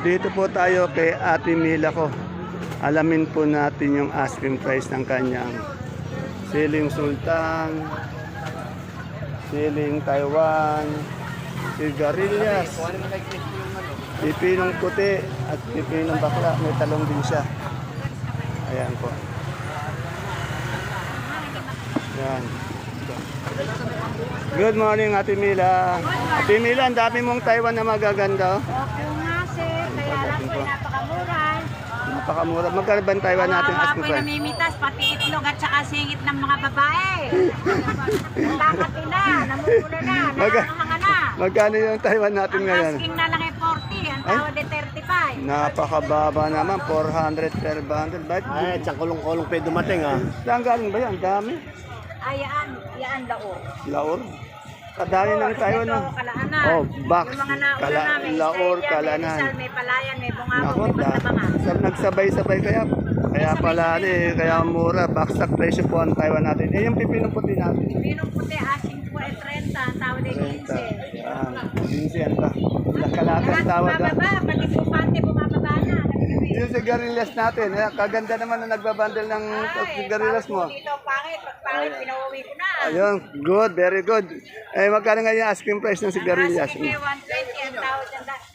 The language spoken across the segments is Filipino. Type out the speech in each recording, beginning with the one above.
Dito po tayo kay Ate Mila ko. Alamin po natin yung asking price ng kanyang siling sultan, siling Taiwan, sigarilyas, pipinong puti at pipinong bakla. May talong din siya. Ayan po. Ayan. Good morning, Ate Mila. Ate Mila, ang dami mong Taiwan na magaganda. oh. Opo nga sir, kaya lang po napakamura. Napakamura. Magkano ba ang Taiwan natin Kawawa asking po price? namimitas, pati itlog at saka singit ng mga babae. Nakakati na, namumula na, Maga- nakakahanga na. Magkano yung Taiwan natin Ang ngayon? asking na lang ay 40, ang tawad ay 35. Napakababa naman, 400 per bundle. Bakit? Ay, sa kulong-kulong pa dumating ah. Saan galing ba yan? Ang dami. Ayaan, yan lao. Laor. Kadami ng Taiwan Ito, na. Oh, box. Yung mga nauna Kala- namin, laor, kalaanan. May Rizal, may Palayan, may Bungabo, Nako, may da, Pantabangan. sa, nagsabay-sabay kaya. Kaya pala eh, kaya mura. Baksak presyo po ang Taiwan natin. Eh, yung pipinong puti natin. Pinong puti, asking po ay 30, ang tawad ay 30. 15. Yan. Minsan pa. Kalakal Lahat tawad ah. bumababa, pati po pante bumababa na. Yung sigarilyas natin, eh, kaganda naman na nagbabandel ng sigarilyas mo. Dito, pangit. Pag pangit, pinauwi ko na. Ayun, good, very good. Eh, magkano nga yung asking price ng sigarilyas? Asking may 120 ang tawad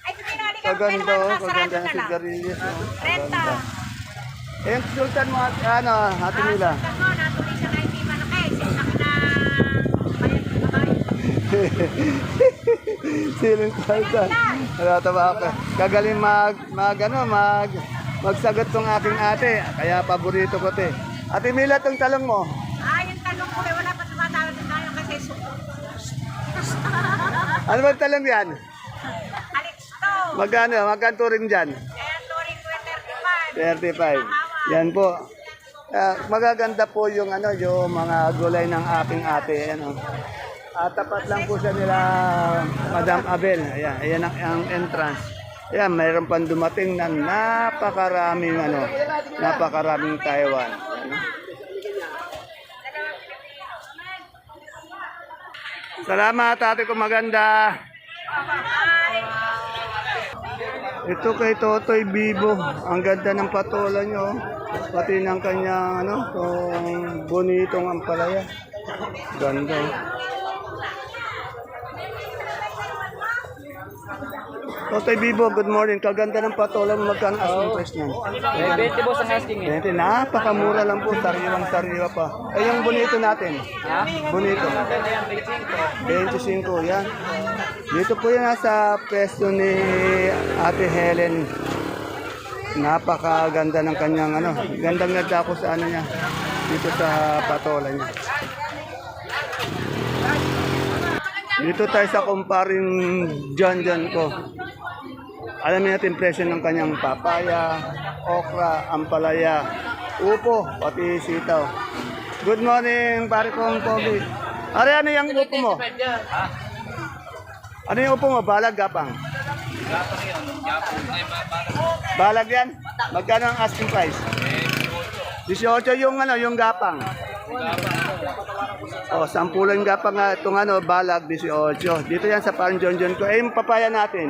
Ay, pinali ka Kaganda, oh, kaganda ng sigarilyas. Oh. 30. Eh, yung sultan mo, ano, hati nila. Sultan mo, natuloy siya kahit di malaki. Sinak na bayad ng babae. Siling sultan. Natatawa ako. Kagaling mag, mag, ano, mag, magsagot tong aking ate. Kaya paborito ko te. Ate Mila, tong talong mo. Ah, yung tanong ko, eh, wala pa tumatawad ng tayo kasi suko. Ano ba talong yan? Alex to. Magkano? Magkano dyan? Turing ko ay 35. 35. Yan po. Ah, magaganda po yung ano, yung mga gulay ng aking ate, ano. At tapat lang po siya nila Madam Abel. Ayan, ayan ang, ang entrance. Ayan, mayroon pang dumating na napakaraming ano, napakaraming Taiwan. Salamat, ate ko maganda. Ito kay Totoy Bibo. Ang ganda ng patola nyo. oh. Pati ng kanyang ano, tong bonitong ampalaya. Ganda. Totoy Bibo, good morning. Kaganda ng patola mo. Magkano asking price niyan? Eh, 20 boss ang asking eh. 20. Napakamura lang po. Sariwang sariwa pa. Eh, yung bonito natin. Bonito. 25, yan. Dito po yan nasa pwesto ni Ate Helen. Napakaganda ng kanyang ano. Gandang ganda ako sa ano niya. Dito sa patola niya. Dito tayo sa kumparing John ko. Alamin natin presyo ng kanyang papaya, okra, ampalaya, upo, pati sitaw. Good morning, pare kong Pogi. Are, ano yung upo mo? Ano yung upo mo? Balag, gapang? Balag yan? Magkano ang asking price? 18 yung ano, yung gapang. Oh, sampulan gapang nga itong ano, balag 18. Dito yan sa parang John John ko. Eh, yung papaya natin.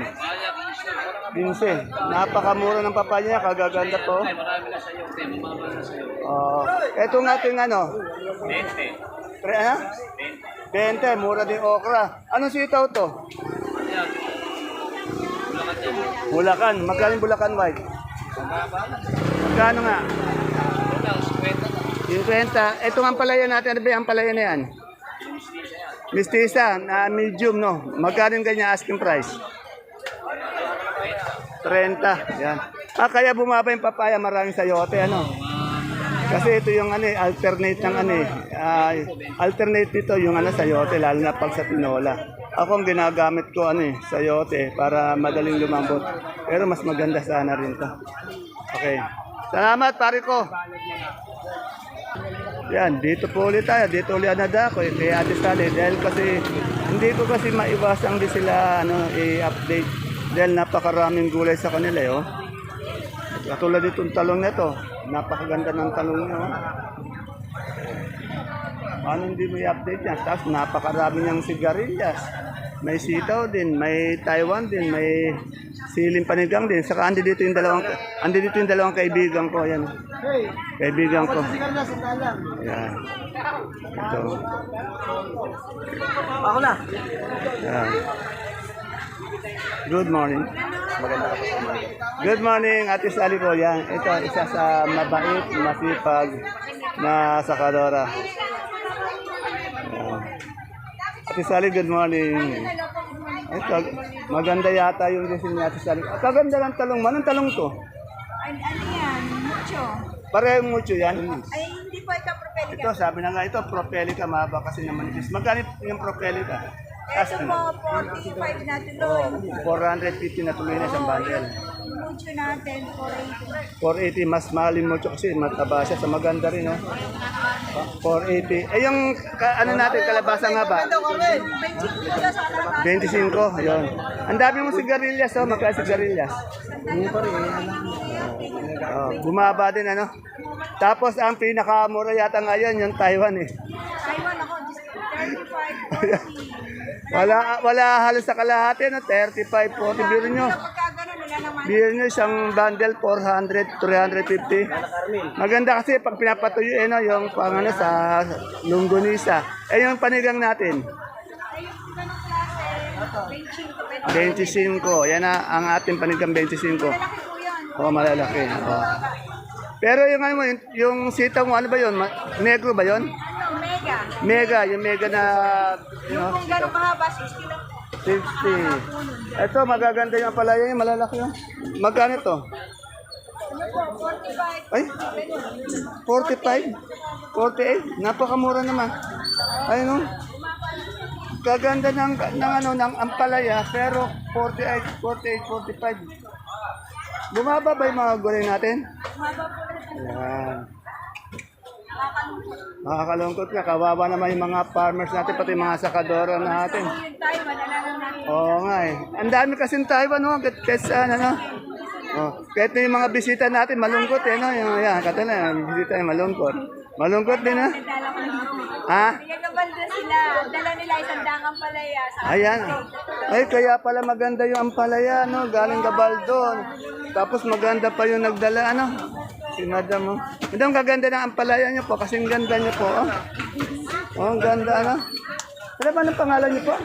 15. Napakamura ng papaya niya, kagaganda po. Oh, eto nga ating ano? 20. Pre, ano? 20, mura din okra. Anong sitaw to? Bulacan. Magkano yung Bulacan white? Magkano nga? 50. Ito ang palaya natin. Ano ba yung palaya na yan? Mistisa, na medium, no? Magkano yung ganyan asking price? 30. Yan. Ah, kaya bumaba yung papaya, maraming sayote, ano? Kasi ito yung ano, eh, alternate ng ano, eh, ah, alternate dito yung ano, sayote, lalo na pag sa tinola. Ako ang ginagamit ko ano eh, sayote para madaling lumambot. Pero mas maganda sana rin to. Okay. Salamat, pare ko. Yan, dito po ulit tayo. Dito ulit na ako eh, kay Ate Sally. Dahil kasi, hindi ko kasi maiwasang di sila ano, i-update. Dahil napakaraming gulay sa kanila eh, oh. Katulad itong talong na to. Napakaganda ng talong niya, oh. Paano hindi mo i-update yan? Tapos napakarami niyang sigarilyas. may sitaw din, may Taiwan din, may siling panigang din. Saka andi dito yung dalawang andi dito yung dalawang kaibigan ko, ayan. Kaibigan ko. Ayan. Ito. Ako na. Ayan. Good morning. Good morning, Ate Sally ko. Yan. Ito, isa sa mabait, masipag na sakadora. Ayan. Ate Sally, good morning. Ito, maganda yata yung design ni Ate Sally. Ah, Kaganda ng talong. Anong talong to? Ay, ano yan? Mucho. Parehong mucho yan. Ay, hindi po ito propelica. Ito, sabi na nga ito, propelica, mahaba kasi naman. Magkano yung propelica? Ito po, 45 na tuloy. 450 na tuloy na isang bundle. Mucho natin, 480. 480, mas mahal yung mucho kasi mataba siya sa maganda rin, no? 480. Eh, yung ka, ano natin, kalabasa nga ba? 25, yun. Ang dami mong sigarilyas, oh. Magkano sigarilyas? Oh, bumaba din, ano? Tapos, ang pinakamura yata ngayon, yung Taiwan, eh. Taiwan ako, just 35, 40. Wala, wala halos sa kalahati, no? 35, 40. Biro nyo. Biro nyo isang bundle, 400, 350. Maganda kasi pag pinapatuyo, eh, no? Yung pang ano, sa lunggonisa. Eh, yung panigang natin. Ay, yung ganun klase, 25. 25. Yan na ang ating panigang 25. Malaki po yun. Oh, malalaki. Oh. Pero yung ano yung, sitaw ano ba yun? Negro ba yun? Mega. Mega, yung mega na you know, Kung ganun kahaba, 60 lang. 50. Ito, magaganda yung palaya yung malalaki yun. Magkano ito? Ano po, 45. Ay, 45? 48? Napakamura naman. Ay, no? Kaganda ng, ng ano, ng ampalaya, pero 48, 48, 45. Bumaba ba yung mga gulay natin? Yan. Nakakalungkot nga, kawawa naman yung mga farmers natin, pati mga sakadora natin. Oo nga eh. Ang dami kasing Taiwan, no? Kahit saan, ano? Oh, kahit na yung mga bisita natin, malungkot eh, no? Yung, yan, katala, bisita yung malungkot. Malungkot din, ha? Ha? Pinagabanda sila. Dala nila isang dangang palaya. Ayan. Ay, kaya pala maganda yung ampalaya, no? Galing Gabaldon. Tapos maganda pa yung nagdala, ano? Si Madam, oh. Madam, kaganda ng ampalaya niyo po. Kasing ganda niyo po, oh. Oh, ang ganda, ano? Ano ba ang pangalan niyo po?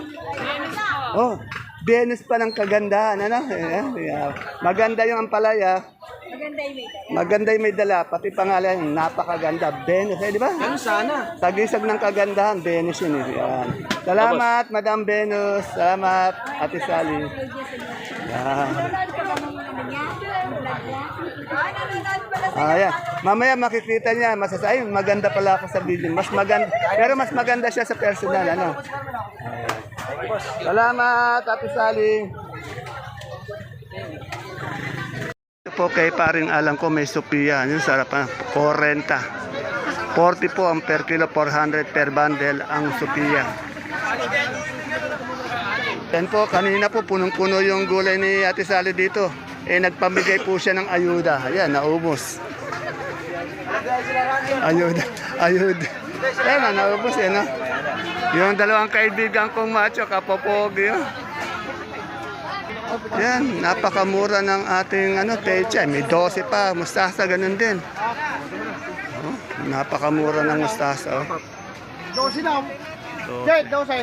Oh, Venus pa ng kagandahan, ano? Yeah. Maganda yung ampalaya. Maganda yung may Maganda yung may dala. Pati pangalan, napakaganda. Venus, eh, di ba? Ano sana? Tagisag ng kagandahan, Venus yun. eh. Yan. Salamat, Madam Venus. Salamat, Ate Sally. Yan. Ayan. Mamaya makikita niya, masasabi, maganda pala ako sa video. Mas maganda, pero mas maganda siya sa personal, ano? Salamat, Ate Sally. Ito po kay paring alam ko may Sophia. Yung sarap na. 40. 40 po ang per kilo, 400 per bundle ang Sophia. Yan po, kanina po punong-puno yung gulay ni Ate Sally dito. Eh, nagpamigay po siya ng ayuda. Ayan, naubos. Ayuda, ayuda. Ayan, na, naubos eh, no? Yung dalawang kaibigan kong macho, kapopogi, oh. Yan, napakamura ng ating ano, pecha. May 12 pa, mustasa, ganun din. Oh, napakamura ng mustasa. Oh. 12 na. So, Jay, 12.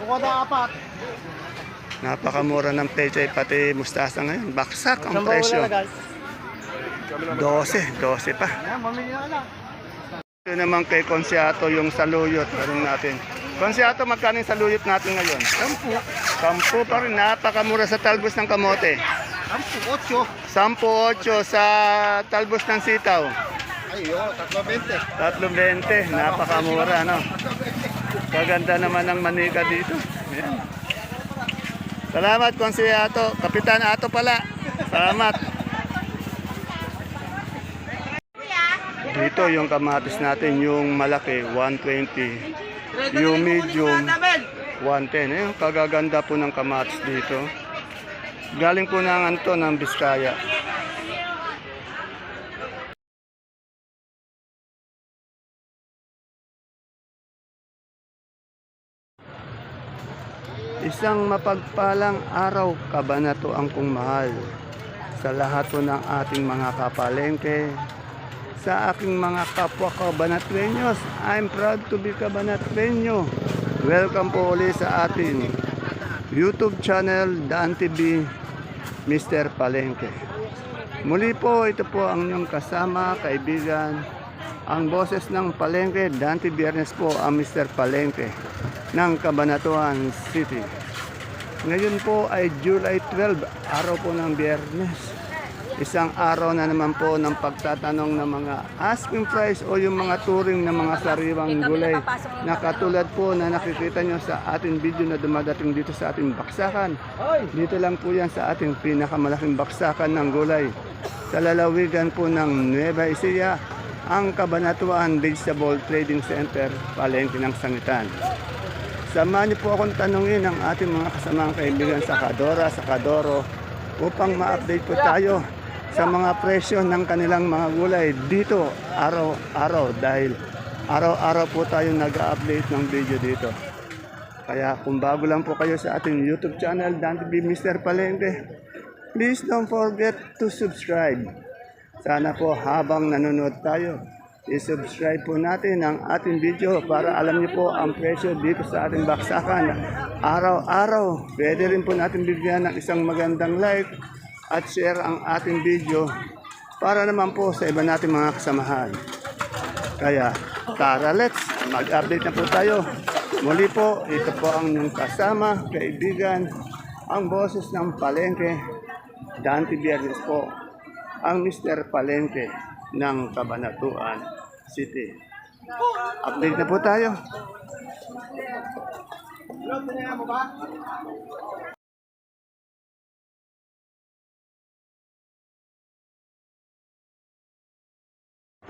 Bukod ang apat. Napakamura ng pecha, pati mustasa ngayon. Baksak ang presyo. 12, 12 pa. Ito naman kay Konsiato yung saluyot. Tanong natin. Konsiato, magkano yung saluyot natin ngayon? Sampu. Sampu pa rin. Napakamura sa talbos ng kamote. 10, 8. Sampu, 8 sa talbos ng sitaw. Ay, yun, 320. Tatlong 20. Napakamura, no? Kaganda naman ng manika dito. Ayan. Salamat, Konsiato. Kapitan Ato pala. Salamat. Dito yung kamatis natin, yung malaki, 120. Yung medium, 110. Eh, kagaganda po ng kamatis dito. Galing po ng anto ng Biskaya. Isang mapagpalang araw kabanato ang kong mahal sa lahat ng ating mga kapalengke, sa aking mga kapwa kabanatrenyos. I'm proud to be kabanatrenyo. Welcome po ulit sa ating YouTube channel, Daan TV, Mr. Palengke. Muli po, ito po ang inyong kasama, kaibigan, ang boses ng Palengke, Dante Biernes po ang Mr. Palengke ng Cabanatuan City. Ngayon po ay July 12, araw po ng Biyernes. Isang araw na naman po ng pagtatanong ng mga asking price o yung mga turing ng mga sariwang gulay na katulad po na nakikita nyo sa ating video na dumadating dito sa ating baksakan. Dito lang po yan sa ating pinakamalaking baksakan ng gulay. Sa lalawigan po ng Nueva Ecija, ang Kabanatuan Vegetable Trading Center, Palengke ng Sangitan. Samahan niyo po akong tanungin ang ating mga kasamang kaibigan sa Kadora, sa Kadoro upang ma-update po tayo sa mga presyo ng kanilang mga gulay dito araw-araw dahil araw-araw po tayo nag-update ng video dito. Kaya kung bago lang po kayo sa ating YouTube channel, Dante B. Mr. Palengke, please don't forget to subscribe. Sana po habang nanonood tayo, i-subscribe po natin ang ating video para alam niyo po ang presyo dito sa ating baksakan. Araw-araw, pwede rin po natin bigyan ng isang magandang like at share ang ating video para naman po sa iba nating mga kasamahan. Kaya, tara let's mag-update na po tayo. Muli po, ito po ang inyong kasama, kaibigan, ang boses ng Palengke, Dante Biernes po, ang Mr. Palengke ng Cabanatuan City. Update na po tayo.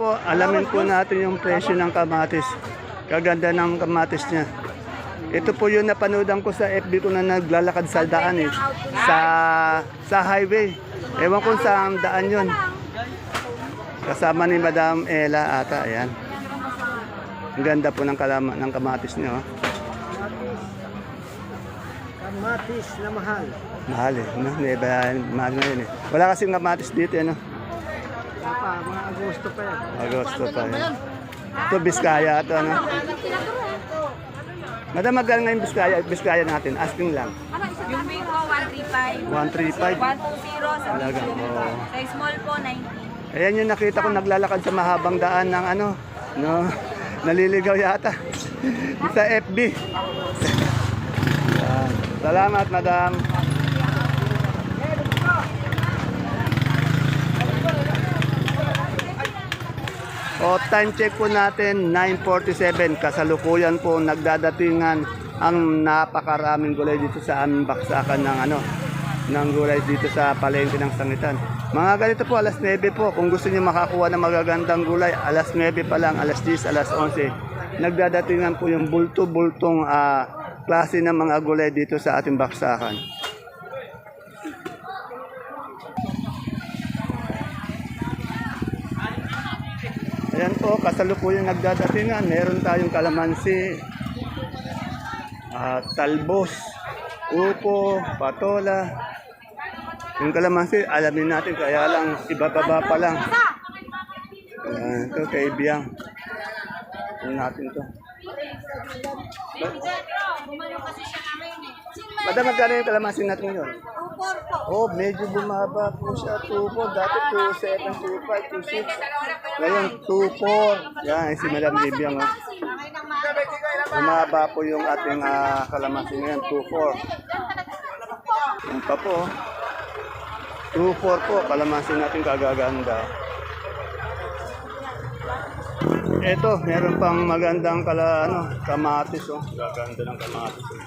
Po, alamin po natin yung presyo ng kamatis. Kaganda ng kamatis niya. Ito po yung napanoodang ko sa FB ko na naglalakad sa daan eh. Sa, sa highway. Ewan ko saan daan yon. Kasama ni Madam Ella ata. Ayan. Ang ganda po ng, kalama, ng kamatis niya. Oh. Kamatis na mahal. Mahal eh. No? Neba, mahal ngayon eh. Wala kasing kamatis dito. Ano? Pa, mga Agosto pa yan. Agosto pa yan. Ito Biskaya ito. Ano? Madam, magkano ngayon Biskaya, Biskaya natin? Asking lang. Yung big po, 135. 135. 120 sa Talaga, oo. Sa small po, 90. Ayan yung nakita ko naglalakad sa mahabang daan ng ano, no, naliligaw yata sa FB. Salamat, madam. O time check po natin 9:47 kasalukuyan po nagdadatingan ang napakaraming gulay dito sa aming baksakan ng ano ng gulay dito sa palengke ng Sangitan. Mga ganito po alas 9 po kung gusto niyo makakuha ng magagandang gulay alas 9 pa lang alas 10 alas 11 nagdadatingan po yung bulto-bultong ah, klase ng mga gulay dito sa ating baksakan. Ayan po, kasalukuyang nagdadatingan. Meron tayong kalamansi, ah, talbos, upo, patola. Yung kalamansi, alamin natin, kaya lang, ibababa pa lang. Ayan, ito kay Biyang. Ito natin to. Madam, magkano yung kalamansi natin ngayon? Oh, medyo bumaba po siya. 2.4. Dati 2.7, 2.5, 2.6. Ngayon, 2.4. Yan, si Madam Libyang. Oh. Bumaba po yung ating ah, kalamansi ngayon. 2.4. Yan pa po. 2.4 po. Kalamansi natin kagaganda. Ito, meron pang magandang kala, ano, kamatis. Oh. Gaganda ng kamatis. Oh.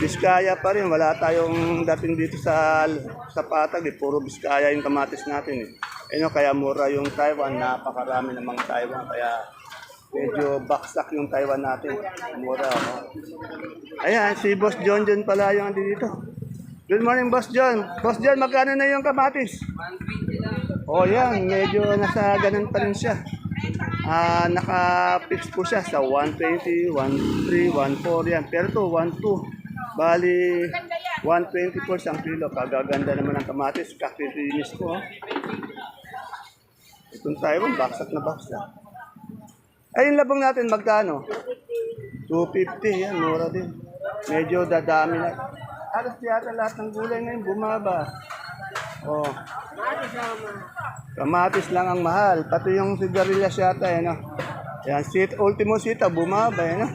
Biskaya pa rin, wala tayong dating dito sa sa patag, eh. puro Biskaya yung kamatis natin. Eh. Ano, kaya mura yung Taiwan, napakarami namang Taiwan, kaya medyo baksak yung Taiwan natin. Mura. Oh. Ayan, si Boss John John pala yung dito. Good morning, Boss John. Boss John, magkano na yung kamatis? Oh, yan, medyo nasa ganun pa rin siya. Ah, naka-fix po siya sa 120, 13, 14 yan. Pero to 12. Bali, 120 po isang kilo. Kagaganda naman ang kamatis. Kakitinis ko. oh. Itong Taiwan, baksak na baksak. Ay, yung labang natin, magkano? 250, yan, mura din. Medyo dadami na. Alas yata lahat ng gulay ngayon, bumaba. Oh. Kamatis lang ang mahal. Pati yung sigarilyas yata, eh, no? Yan, sit, ultimo sita, bumaba, eh, no?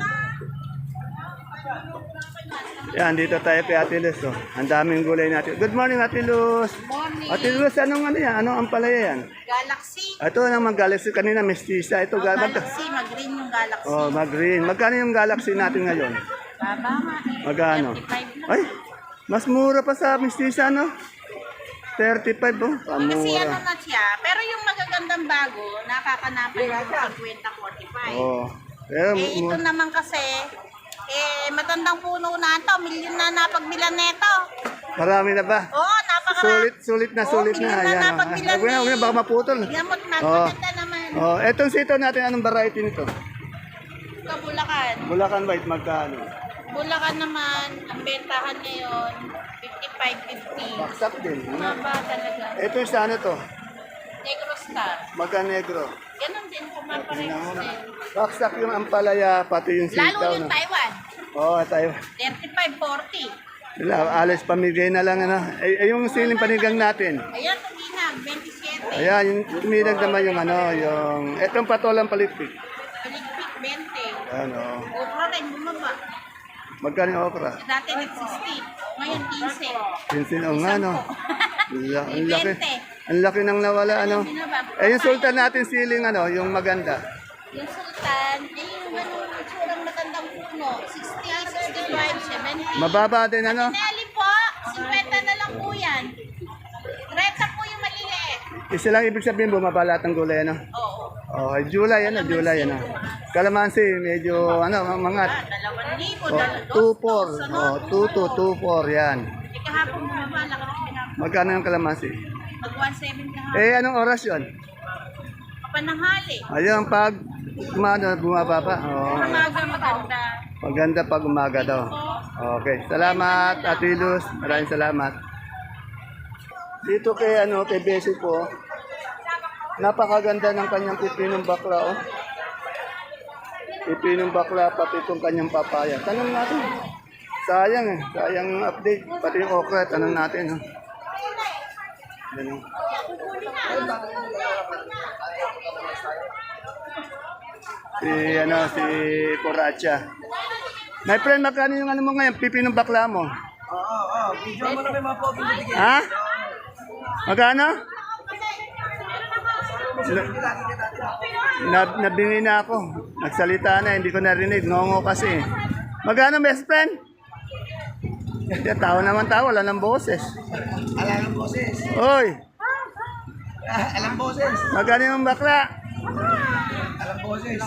Yan, dito tayo kay Ate Luz, oh. Ang daming gulay natin. Good morning, Ate Luz. Morning. Ate Luz, anong ano yan? Anong ampalaya yan? Galaxy. Ito naman Galaxy kanina, mestiza. Ito, Oh, ga- mag- Galaxy, mag-green yung Galaxy. oh, mag-green. Magkano yung Galaxy natin ngayon? Baba nga eh. Magkano? 35 lang. Ay, mas mura pa sa mestiza, no? 35, oh. Kasi Pamura. ano na siya, pero yung magagandang bago, nakakanapan yung 50-45. Oh. Pero, Eh, ito naman kasi, eh, matandang puno na ito, milyon na napagbilan neto. marami na ba? Oo, napaka... Sulit, sulit na, Oo, sulit na. milyon Ayan, oh. napagbilan Huwag na, huwag na, baka maputol. Gamot na, Oo. maganda naman. Oh, etong sito natin, anong variety nito? Ito, Bulacan. Bulacan White, magkano? Bulacan naman, ang bentahan ngayon, 55-50. Baksak din. Ano? Maba talaga. Ito yung sa ano to? Negro Star. Magka negro. Ganon din, pumaparehas din. Baksak yung ampalaya, pati yung Lalo sitaw. yung No? Taiwan, Oo, oh, tayo. 35-40. Wala, alas pamigay na lang. Ano. Eh, eh, yung siling panigang natin. Ayan, tuminag, 27. Ayan, yung tuminag naman yung ano, yung... Etong patolang palitpik. Paligpit, 20. Ano, Okra rin, bumaba. Magkano yung okra? Dati nag-60. Ngayon, 15. Pinsin, oh nga, no. Ang la- Ang laki. 20. Ang laki nang nawala, ano. Eh, yung sultan natin siling, ano, yung maganda. Yung Sultan, eh, yung ganun, itsurang matandang puno. 60, 65, 70. Mababa din, ano. Nelly po, 50 na lang po yan. 30 po yung maliliit. Isa lang ibig sabihin, bumaba lahat ng gulay, ano. Oo. Okay, July, ano, July, ano. Kalamansi, medyo, ano, mangat. Ah, dalawang libo, Oh, dalawang 2-4. Oh, 2-2, 2-4, yan. Eh, kahapon pinapa. Magkano yung kalamansi? Mag 1.7 kahapon. Eh, anong oras yun? Kapananghali. Ayun, pag umano, bumaba pa. Oh, Umaga maganda. maganda pag umaga daw. Okay, salamat, Ate Luz. Maraming salamat. Dito kay, ano, kay Besi po, napakaganda ng kanyang pipinong bakla, oh. Pipinong bakla, pati itong kanyang papaya. Tanong natin. Sayang eh, sayang update. Pati yung okra, tanong natin. Yan, oh. Si, ano, si Coracha. My friend, magkano yung ano mo ngayon? Pipinong bakla mo? Oo, oo. Video mo na may mga pogi binigay. Ha? Magkano? Na, nabingi na ako. Nagsalita na, hindi ko narinig. Ngongo kasi. Magkano, best friend? Kaya tao naman tao, wala ng boses. Alam ang boses. Oy, Alam boses. magkano yung bakla? Alam boses.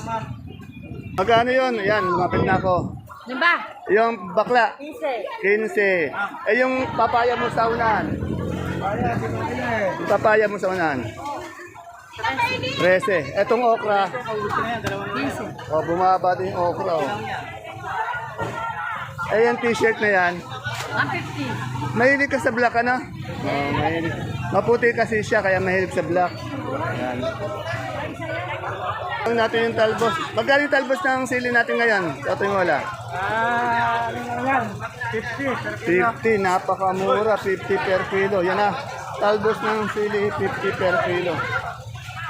Magkano yun? Ayan, lumapit na ako. Diba? Yung bakla, 15. Eh, yung papaya mo sa unahan. Na eh. Papaya mo sa unahan. 13. Etong okra. Oh, bumaba din yung okra. Oh. Eh, yung t-shirt na yan. 150. Mahilig ka sa black, ano? Oh, mahilig. Maputi kasi siya, kaya mahilig sa black. Ayan. Ang natin yung talbos. Magkano yung talbos ng sili natin ngayon? Sa ating wala. Ah, yan? 50. 50, napakamura, 50 per kilo. Yan na, talbos ng sili, 50 per kilo.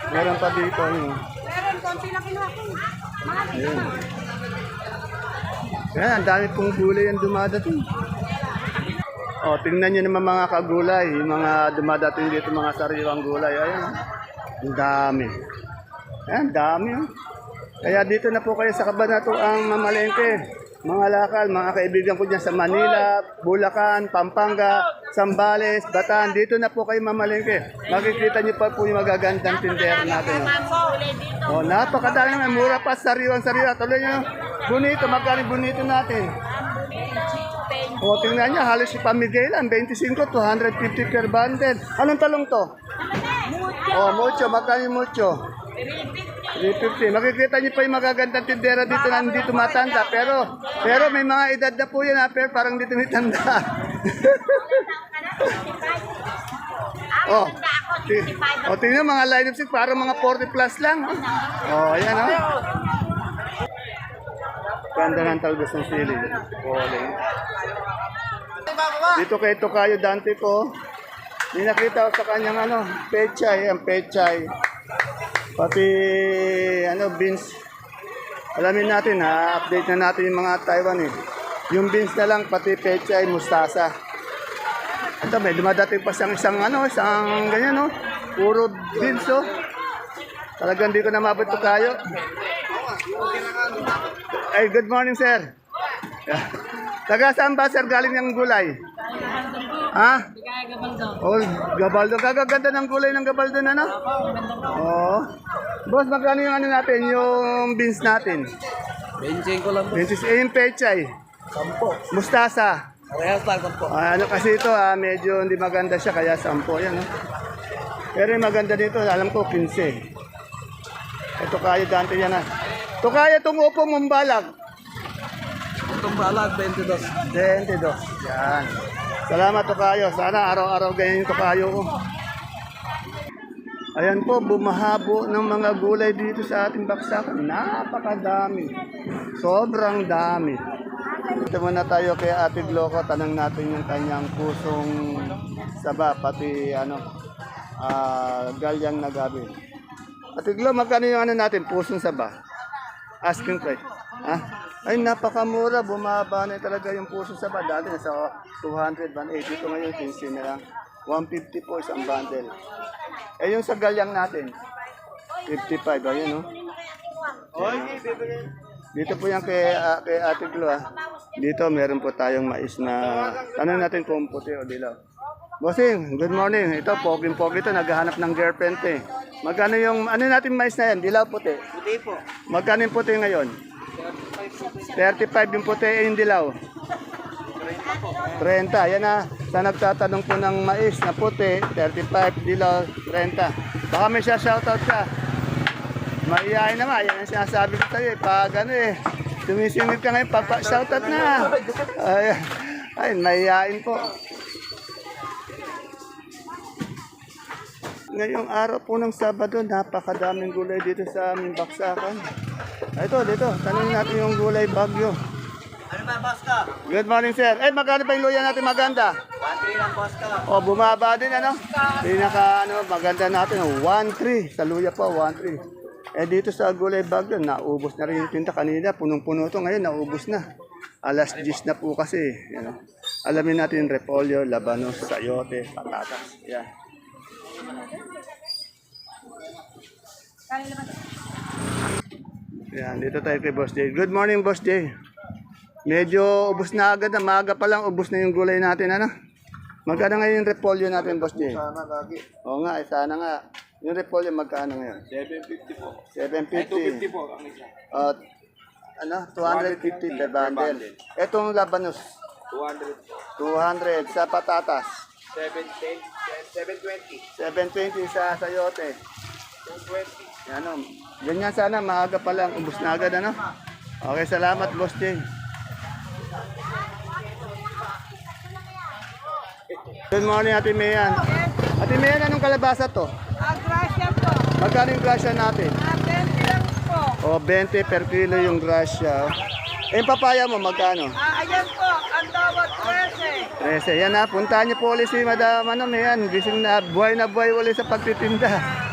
Meron pa dito. Ano. Meron, konti lang kinuha ko. Ayan. Ang dami pong gulay ang dumadating. O, tingnan nyo naman mga kagulay, yung mga dumadating dito, mga sariwang gulay. Ayan, ang dami. Ayan, dami. Oh. Kaya dito na po kayo sa Kabanato ang mamalengke. Mga lakal, mga kaibigan ko dyan sa Manila, Bulacan, Pampanga, Sambales, Bataan. Dito na po kayo mamalengke. Makikita nyo pa po yung magagandang tindera natin. Oh. Oh, napakadami naman. Mura pa, sariwan, sariwa. Tuloy nyo. Bonito, magkano bonito natin? O, tingnan nyo, halos si pamigay lang. 25, 250 per bundle. Anong talong to? Oh, mucho. Magkano mucho? 350. 350. Makikita niyo pa yung magagandang tindera dito na hindi tumatanda. Pero, pero may mga edad na po yan ha, pero parang hindi tumitanda. oh, ti- oh, tingnan mga line of six, parang mga 40 plus lang. Oh, ayan oh. Ganda ng talbos ng sili. Calling. Dito kay Tokayo Dante ko. May nakita ko sa kanyang ano, pechay, ang pechay. Pati ano, beans. Alamin natin ha, update na natin yung mga Taiwan eh. Yung beans na lang, pati pechay, mustasa. Ito, may dumadating pa siyang isang ano, isang ganyan no. Puro beans oh. Talagang di ko na mabot to kayo. Ay, good morning, sir. Taga saan ba, sir, galing ng gulay? Ha? Oh, Gabaldo. Kagaganda ng gulay ng Gabaldo na, no? Oo. Boss, magkano yung ano natin, yung beans natin? Benching ko lang. Beans, eh, yung pechay. Sampo. Mustasa. Parehas lang sampo. Ah, ano kasi ito, ah, medyo hindi maganda siya, kaya 10 yan, no? Pero yung maganda dito, alam ko, 15. Ito kaya dante yan, ah. Ito kaya itong upo mong balag. Itong balag, 22. 22. Yan. Salamat Tokayo. Sana araw-araw ganyan yung Tokayo ko. Ayan po, bumahabo ng mga gulay dito sa ating baksakan. Napakadami. Sobrang dami. Dito muna tayo kay Ate Gloco. Tanong natin yung kanyang pusong saba, pati ano, ah, galyang na gabi. Ate Glo, magkano yung ano natin, pusong saba? Asking price. Ha? Ay, napakamura. Bumaba na talaga yung puso sa ba. Dati nasa 200, 180. Ito ngayon, 15 na lang. 150 po isang bundle. Eh, yung sa galyang natin, 55. Ayun, no? Dito po yan kay, ah, kay Ate Glo, ah. Dito, meron po tayong mais na... Tanong natin kung puti o dilaw. Bossing, good morning. Ito, poging-pogi ito. Naghahanap ng girlfriend eh. Magkano yung... Ano natin mais na yan? Dilaw, puti? Puti po. Magkano yung puti ngayon? 35 yung puti eh, yung dilaw. 30. Yan na. Sa nagtatanong po ng mais na puti, 35, dilaw, 30. Baka may siya shoutout ka. Maiyain naman. Yan ang sinasabi ko sa'yo. eh. Pag ano eh, tumisingit ka ngayon, papa, shoutout na. Ay, ay maiyain po. Ngayong araw po ng Sabado, napakadaming gulay dito sa aming baksakan. Ah, Ito, dito. Tanong natin yung gulay bagyo. Ano ba, boss ka? Good morning, sir. Eh, magkano pa yung luya natin maganda? 1 lang, boss ka. O, bumaba din, ano? Pinaka, ano, maganda natin. 1-3. Sa luya pa, 1-3. Eh, dito sa gulay bagyo, naubos na rin yung tinta. Kanina, punong-puno to. Ngayon, naubos na. Alas 10 na po kasi. You know. Alamin natin repolyo, labanos, sayote, patatas. Yan. Yan, dito tayo kay Boss Jay. Good morning, Boss Jay. Medyo ubos na agad na. Maaga pa lang, ubos na yung gulay natin, ano? Magkano ngayon yung repolyo natin, Boss Jay? Sana lagi. Oo nga, eh, sana nga. Yung repolyo, magkano ngayon? 750 po. 750. po ang isa. At, ano? 250 per bundle. Etong labanos, 200 po. 200 sa patatas. 710. 720. 720 sa sayote. 220. Ano, ganyan sana, maaga pa lang, ubos na agad, ano? Okay, salamat, Boss Jay. Good morning, Ate Mayan. Ate Mayan, anong kalabasa to? Ah, grasya po. Magkano yung grasya natin? Ah, 20 lang po. O, 20 per kilo yung grasya. Eh, yung papaya mo, magkano? Ah, ayan po. Ang tawad 13. 13. Yan na, puntahan niyo po ulit si Madam ano, Mayan. Gising na, buhay na buhay ulit sa pagtitinda.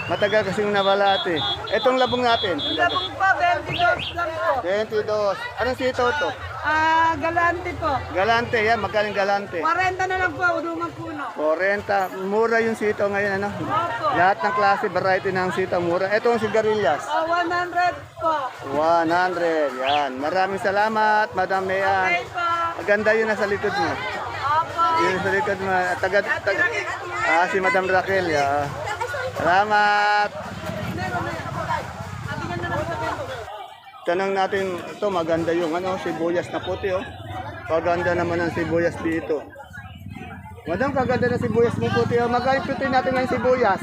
Matagal kasing nawala ate. Etong labong natin. Labong po, 22 lang po. 22. Anong sitaw to? Ah, galante po. Galante, yan. Magkano yung galante? 40 na lang po, udungan puno. 40. Mura yung sitaw ngayon, ano? Opo. Lahat ng klase, variety ng sitaw, mura. Etong sigarilyas. Ah, 100 po. 100. Yan. Maraming salamat, Madam Okay Mayan. po. Maganda yun nasa likod mo. Yun sa likod mo. Taga, taga, ah, si Madam Raquel. Yeah. Salamat. Tanong natin, ito maganda yung ano, sibuyas na puti oh. Kaganda naman ang sibuyas dito. Madam, kaganda na sibuyas mo puti oh. Magkano puti natin ngayon sibuyas?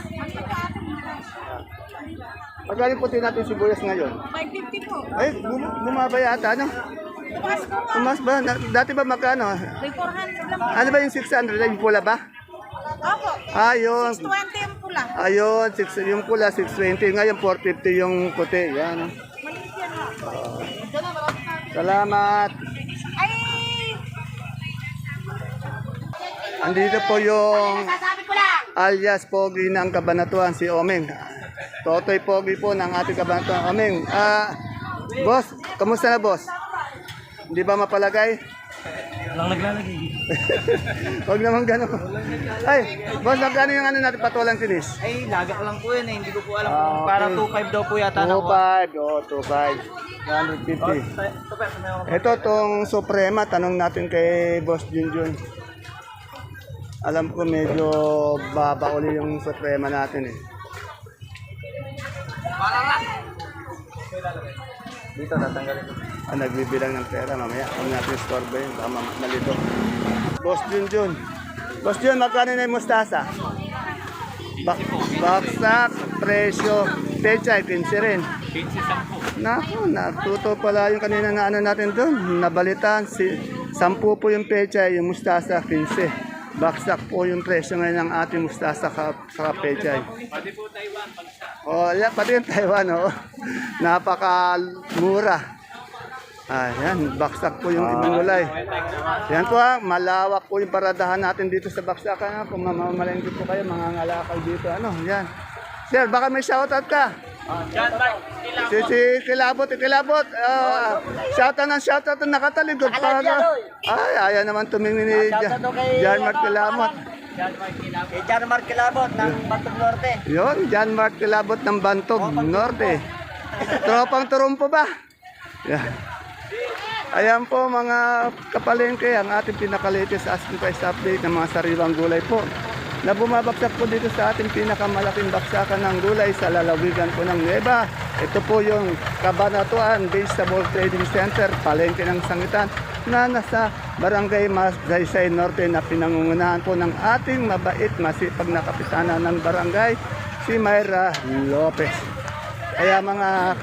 Magkano yung puti natin sibuyas ngayon? 550 po. Ay, bum- bumaba yata, ano? Tumas ba? Dati ba magkano? May 400 lang. Ano ba yung 600? Yung pula ba? Opo. Ayun. 20 yung pula. Ayun, six, yung pula 620. Ngayon 450 yung puti. Yan. Maliit yan ha. Salamat. Ay! Andito po yung alias Pogi ng Kabanatuan, si Omeng. Totoy Pogi po ng ating Kabanatuan. Omeng, ah, boss, kamusta na boss? Hindi ba mapalagay? Walang naglalagay. Huwag naman gano'n. Ay, boss, magkano yung ano natin patulang tinis? Ay, lagak lang po yan eh. Hindi ko po alam Ah, kung para okay. 2.5 daw po yata nakuha. 2.5, oh, 2.5. 150. Ito tong Suprema, tanong natin kay Boss Junjun. Alam ko medyo baba uli yung Suprema natin eh. Dito, tatanggalin ko. Ah, nagbibilang ng pera mamaya. Huwag natin store ba yun? Baka ma- malito. Boss Junjun. Boss Jun, magkano na yung mustasa? Bak baksak, presyo, pechay, 15 rin. 15 Naku, natuto pala yung kanina na ano natin doon. Nabalitaan, si, 10 po yung pechay, yung mustasa, 15. Baksak po yung presyo ngayon ng ating mustasa sa, sa pechay. Pati po Taiwan. Oh, yeah, pati yung Taiwan, oh. Napakamura. Ayan, baksak po yung ibang gulay. Yan po ha, malawak po yung paradahan natin dito sa baksakan. ha. Kung mamamalengke po kayo, mga ngalakal dito. Ano, yan. Sir, baka may shoutout ka. Si, si Kilabot, Kilabot. Uh, shoutout ng shoutout ng nakatalikod. Para, ay, ayaw naman tumingin ni Jan Mark Kilabot. Jan Mark Kilabot ng Bantog Norte. Yun, Jan Mark Kilabot ng Bantog, Norte. Tropang turumpo ba? Yan. Ayan po mga kapalengke, ang ating pinaka-latest asking price update ng mga sariwang gulay po. Na bumabagsak po dito sa ating pinakamalaking baksakan ng gulay sa lalawigan po ng Nueva. Ito po yung Kabanatuan Vegetable Trading Center, palengke ng sangitan na nasa Barangay Magsaysay Norte na pinangungunahan po ng ating mabait masipag na kapitana ng barangay, si Mayra Lopez. Kaya mga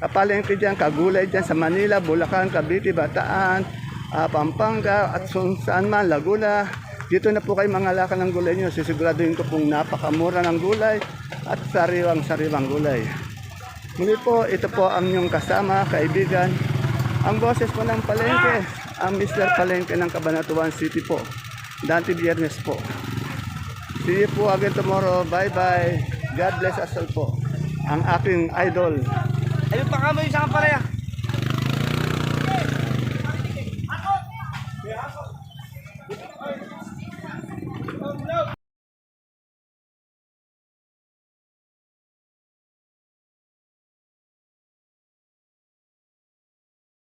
kapalengke dyan, kagulay dyan sa Manila, Bulacan, Cavite, Bataan, ah, Pampanga, at saan man, Laguna. Dito na po kayo mga lakan ng gulay nyo. Sisiguraduhin ko pong napakamura ng gulay at sariwang-sariwang gulay. Muli po, ito po ang inyong kasama, kaibigan. Ang boses po ng palengke, ang Mr. Palengke ng Cabanatuan City po. Dante Biernes po. See you po again tomorrow. Bye-bye. God bless us all po. Ang aking idol, Ayun pa kamo yung sa kampalaya.